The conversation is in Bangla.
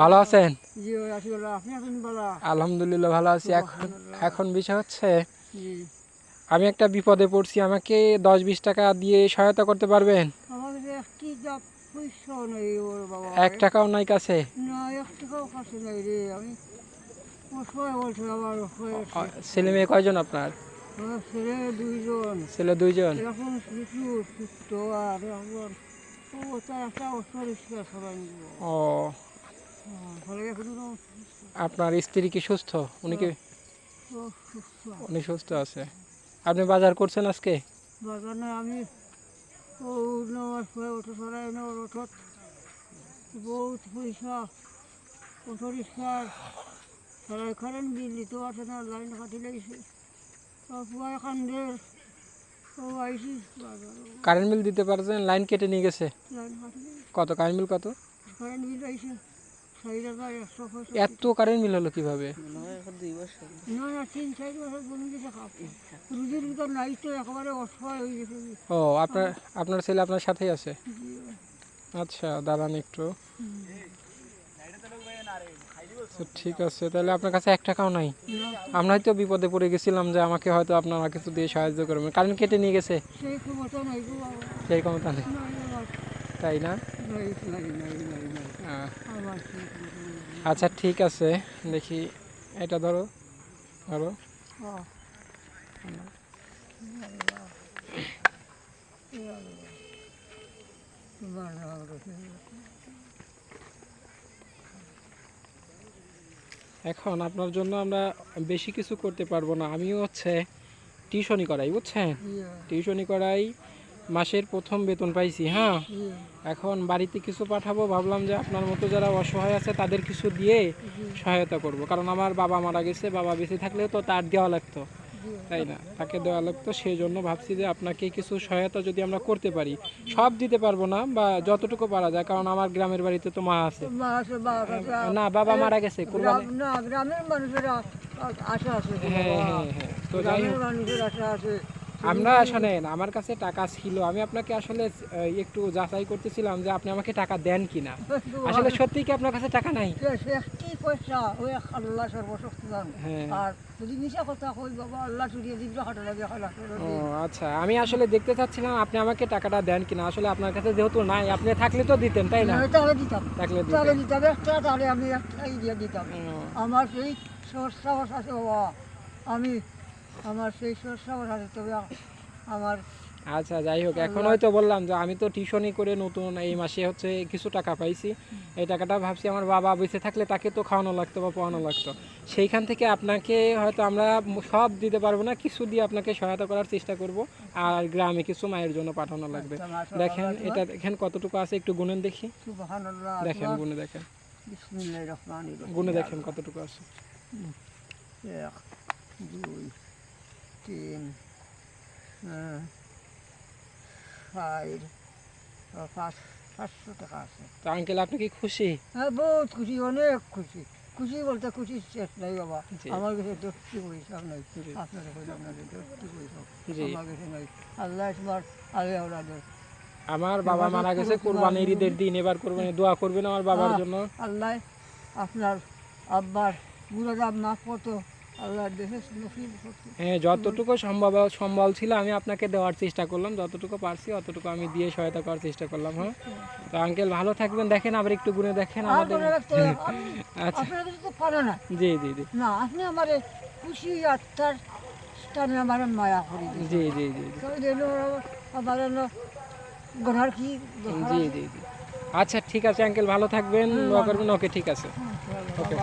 ভালো আছেন? আলহামদুলিল্লাহ ভালো আছি। এখন এখন বিষয় হচ্ছে আমি একটা বিপদে পড়ছি আমাকে দশ বিশ টাকা দিয়ে সহায়তা করতে পারবেন? এক টাকাও নাই কাছে? ছেলে মেয়ে কয়জন আপনার? ছেলে দুইজন। ও আপনার স্ত্রী কি সুস্থ? উনি কি উনি সুস্থ আছে। আপনি বাজার করছেন আজকে? আমি ও নেওয়ার পরে ওটা সরাই নেওয়ার ওঠত বহুত পয়সা অপরিষ্কার সরাই করেন বিল দিতে পারছে না লাইন কাটি লাগছে ও আইসি কারেন্ট বিল দিতে পারছেন? লাইন কেটে নিয়ে গেছে। কত? কারেন্ট বিল কত? কারেন্ট বিল আইসে এত কারেন্ট বিল হলো কীভাবে? ও আপনার আপনার ছেলে আপনার সাথেই আছে? আচ্ছা দাঁড়ান একটু। আচ্ছা, ঠিক আছে তাহলে আপনার কাছে এক টাকাও নাই। আমরা হয়তো বিপদে পড়ে গেছিলাম যে আমাকে হয়তো আপনারা কিছু দিয়ে সাহায্য করবেন। কারেন্ট কেটে নিয়ে গেছে? সেই ক্ষমতা নেই তাই না? আচ্ছা ঠিক আছে। দেখি এটা ধরো ধরো। এখন আপনার জন্য আমরা বেশি কিছু করতে পারব না। আমিও হচ্ছে টিউশনি করাই বুঝছেন? টিউশনি করাই মাসের প্রথম বেতন পাইছি হ্যাঁ? এখন বাড়িতে কিছু পাঠাবো ভাবলাম যে আপনার মতো যারা অসহায় আছে তাদের কিছু দিয়ে সহায়তা করব। কারণ আমার বাবা মারা গেছে বাবা বেঁচে থাকলেও তো তার দেওয়া লাগতো। তাই না? তাকে দেওয়া লাগতো সেই জন্য ভাবছি যে আপনাকে কিছু সহায়তা যদি আমরা করতে পারি সব দিতে পারব না বা যতটুকু পারা যায় কারণ আমার গ্রামের বাড়িতে তো মা আছে। আছে। না বাবা মারা গেছে গ্রামের মানুষের আশা আছে হ্যাঁ হ্যাঁ হ্যাঁ তো যাই হোক। মানুষের আশা আছে। আমরা শোনেন আমার কাছে টাকা ছিল। আমি আপনাকে আসলে একটু যাচাই করতেছিলাম যে আপনি আমাকে টাকা দেন কিনা। আসলে সত্যি কি আপনার কাছে টাকা নাই? পয়সা ওই আল্লাহ সর্বশক্তিমান হ্যাঁ। আর যদি মিশা কথা কই বাবা আল্লাহ চুরিয়ে দিবি হাঁটা লাগে ও আচ্ছা। আমি আসলে দেখতে চাচ্ছিলাম আপনি আমাকে টাকাটা দেন কিনা। আসলে আপনার কাছে যেহেতু নাই আপনি থাকলে তো দিতেন তাই না? তাহলে দিতাম। থাকলে তাহলে দিতাম একটা তাহলে আমি একটাই দিয়ে দিতাম। আমার সেই সরসাহস আছে বাবা। আমি আমার সেই সরসাহস আছে তবে আমার আচ্ছা যাই হোক এখন হয়তো বললাম যে আমি তো টিউশনই করে নতুন এই মাসে হচ্ছে কিছু টাকা পাইছি। এই টাকাটা ভাবছি আমার বাবা বেঁচে থাকলে তাকে তো খাওয়ানো লাগতো বা পড়ানো লাগতো। সেইখান থেকে আপনাকে হয়তো আমরা সব দিতে পারব না কিছু দিয়ে আপনাকে সহায়তা করার চেষ্টা করব। আর গ্রামে কিছু মায়ের জন্য পাঠানো লাগবে। দেখেন এটা দেখেন কতটুকু আছে একটু গুনেন দেখি। দেখেন গুনে দেখেন। গুনে দেখেন কতটুকু আছে। এক দুই তিন ও পাঁচ পাঁচশো টাকা আছে তো আঙ্কেল আপনি কি খুশি? হ্যাঁ বহুত খুশি অনেক খুশি। খুশি বলতে খুশি শেষ নাই বাবা। জি। আমার কাছে দশটি পয়সা নাই। জি। আপনার কাছে আপনাদের দশটি পয়সা জি। আমার কাছে নাই। আল্লাহ তোমার আলে ওনাদের আমার বাবা মারা গেছে কোরবানির ঈদের দিন এবার কোরবানি দোয়া করবেন আমার বাবার জন্য। আল্লাহ আপনার আব্বার গুরুদাম না কত করতে হ্যাঁ যতটুকু সম্ভব সম্বল ছিল আমি আপনাকে দেওয়ার চেষ্টা করলাম। যতটুকু পারছি অতটুকু আমি দিয়ে সহায়তা করার চেষ্টা করলাম হ্যাঁ? তো আঙ্কেল ভালো থাকবেন। দেখেন আবার একটু গুনে দেখেন আমাদের। আচ্ছা। জি জি জি। না আপনি আমার খুশি আত্মার স্থানে আমার মায়া করি জি জি জি আমার কি জি জি জি। আচ্ছা ঠিক আছে আঙ্কেল ভালো থাকবেন। দোয়া করবেন। ওকে ঠিক আছে। ওকে